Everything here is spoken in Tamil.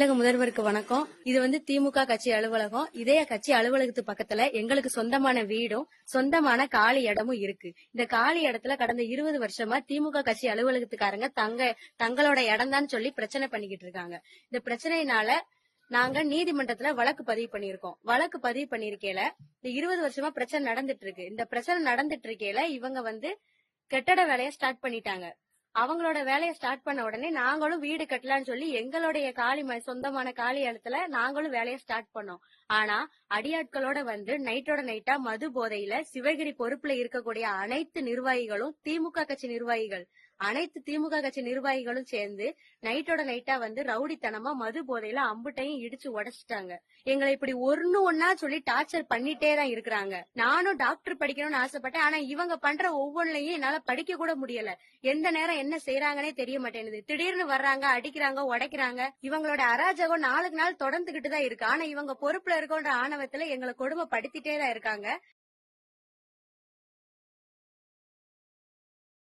தமிழக முதல்வருக்கு வணக்கம். இது வந்து திமுக கட்சி அலுவலகம். இதே கட்சி அலுவலகத்து பக்கத்துல எங்களுக்கு சொந்தமான வீடும் சொந்தமான காலி இடமும் இருக்கு. இந்த காலி இடத்துல கடந்த இருபது வருஷமா திமுக கட்சி அலுவலகத்துக்காரங்க தங்க தங்களோட இடம் சொல்லி பிரச்சனை பண்ணிக்கிட்டு இருக்காங்க. இந்த பிரச்சனையினால நாங்க நீதிமன்றத்துல வழக்கு பதிவு பண்ணிருக்கோம் வழக்கு பதிவு பண்ணிருக்கையில இந்த இருபது வருஷமா பிரச்சனை நடந்துட்டு இருக்கு. இந்த பிரச்சனை நடந்துட்டு இருக்கையில இவங்க வந்து கெட்டட வேலையை ஸ்டார்ட் பண்ணிட்டாங்க. அவங்களோட வேலையை ஸ்டார்ட் பண்ண உடனே நாங்களும் வீடு கட்டலாம்னு சொல்லி எங்களுடைய காலி ம- சொந்தமான காலி இடத்துல நாங்களும் வேலையை ஸ்டார்ட் பண்ணோம். ஆனா அடியாட்களோட வந்து நைட்டோட நைட்டா மது போதையில சிவகிரி பொறுப்புல இருக்கக்கூடிய அனைத்து நிர்வாகிகளும் திமுக கட்சி நிர்வாகிகள் அனைத்து திமுக கட்சி நிர்வாகிகளும் சேர்ந்து நைட்டோட நைட்டா வந்து ரவுடித்தனமா மது போதையில அம்புட்டையும் இடிச்சு உடைச்சிட்டாங்க. எங்களை இப்படி ஒன்னு ஒன்னா சொல்லி டார்ச்சர் பண்ணிட்டே தான் இருக்கிறாங்க. நானும் டாக்டர் படிக்கணும்னு ஆசைப்பட்டேன். ஆனா இவங்க பண்ற ஒவ்வொன்றையும் என்னால படிக்க கூட முடியல. எந்த நேரம் என்ன செய்யறாங்கன்னே தெரிய மாட்டேங்குது. திடீர்னு வர்றாங்க அடிக்கிறாங்க உடைக்கிறாங்க. இவங்களோட அராஜகம் நாளுக்கு நாள் தொடர்ந்துகிட்டு தான் இருக்கு. ஆனா இவங்க பொறுப்புல இருக்கோன்ற ஆணவத்துல எங்களை கொடுமைப்படுத்திட்டே தான் இருக்காங்க.